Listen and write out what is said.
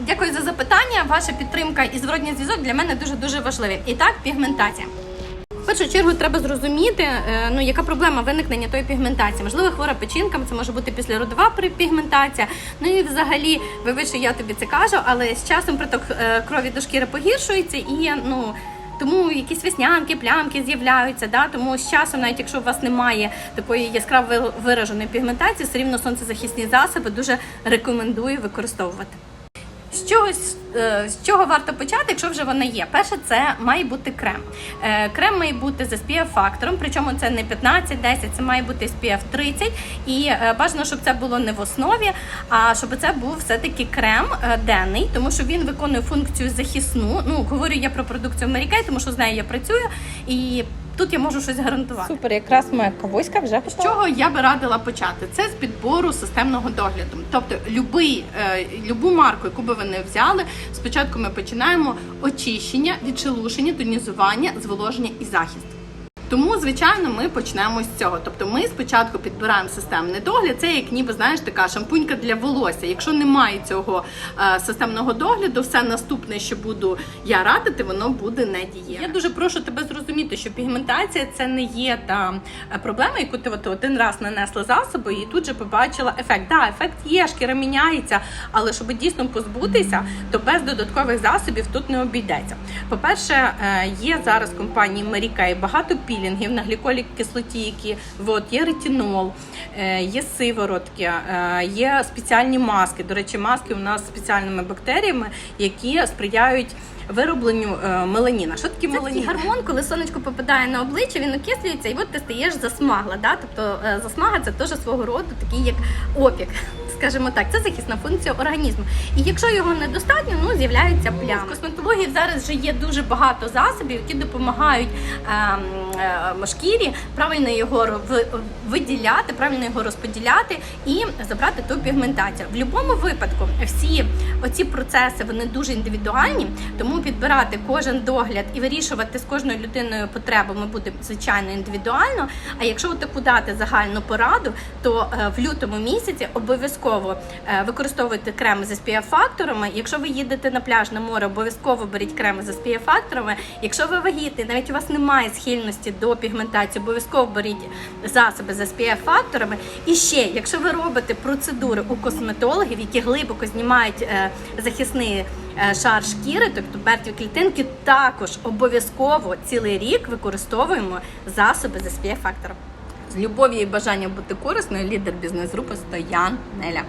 Дякую за запитання. Ваша підтримка і зворотній зв'язок для мене дуже дуже важливі. І так, пігментація. В першу чергу треба зрозуміти, е, ну яка проблема виникнення тої пігментації. Можливо, хвора печінка, це може бути післяродова при- пігментація. Ну і взагалі, вибачте, я тобі це кажу, але з часом приток е, крові до шкіри погіршується і ну. Тому якісь веснянки, плямки з'являються, да? тому з часом, навіть якщо у вас немає такої яскраво вираженої пігментації, все рівно сонцезахисні засоби дуже рекомендую використовувати. З чого, е, з чого варто почати, якщо вже вона є? Перше, це має бути крем. Е, Крем має бути з SPF фактором, причому це не 15-10, це має бути SPF 30. І е, бажано, щоб це було не в основі, а щоб це був все-таки крем денний, тому що він виконує функцію захисну. Ну, говорю я про продукцію Mary тому що з нею я працюю, і тут я можу щось гарантувати. Супер, якраз моя кавуська вже З чого я би радила почати? Це з підбору системного догляду. Тобто, любий, е, любу марку, яку би ви не взяли, спочатку ми починаємо очищення, відшелушення, тонізування, зволоження і захист. Тому, звичайно, ми почнемо з цього. Тобто, ми спочатку підбираємо системний догляд. Це як ніби знаєш така шампунька для волосся. Якщо немає цього е, системного догляду, все наступне, що буду я радити, воно буде не дієве. Я дуже прошу тебе зрозуміти, що пігментація це не є та е, проблема, яку ти от один раз нанесла засоби і тут же побачила ефект. Да, ефект є, шкіра міняється, але щоб дійсно позбутися, то без додаткових засобів тут не обійдеться. По-перше, е, є зараз компанії Mary Kay багато пілінгів на гліколік кислоті, які от, є ретинол, е, є сиворотки, е, є спеціальні маски. До речі, маски у нас з спеціальними бактеріями, які сприяють виробленню е, меланіна. Що таке меланін? Це гормон, коли сонечко попадає на обличчя, він окислюється, і от ти стаєш засмагла. Да? Тобто е, засмага це теж свого роду такий як опік. Скажімо так, це захисна функція організму. І якщо його недостатньо, ну з'являються плями. В косметології зараз вже є дуже багато засобів, які допомагають ем, е, шкірі правильно його виділяти, правильно його розподіляти і забрати ту пігментацію. В будь-якому випадку всі оці процеси вони дуже індивідуальні, тому підбирати кожен догляд і вирішувати з кожною людиною потребу ми будемо звичайно індивідуально. А якщо таку дати загальну пораду, то е, в лютому місяці обов'язково е, використовуйте креми з SPF факторами. Якщо ви їдете на пляж на море, обов'язково беріть креми з SPF факторами. Якщо ви вагітні, навіть у вас немає схильності до пігментації, обов'язково беріть засоби з SPF факторами. І ще, якщо ви робите процедури у косметологів, які глибоко знімають е, захисний е, шар шкіри, тобто мертві клітинки, також обов'язково цілий рік використовуємо засоби з SPF фактором. З любов'ю і бажанням бути корисною лідер бізнес-групи Стоян Неля.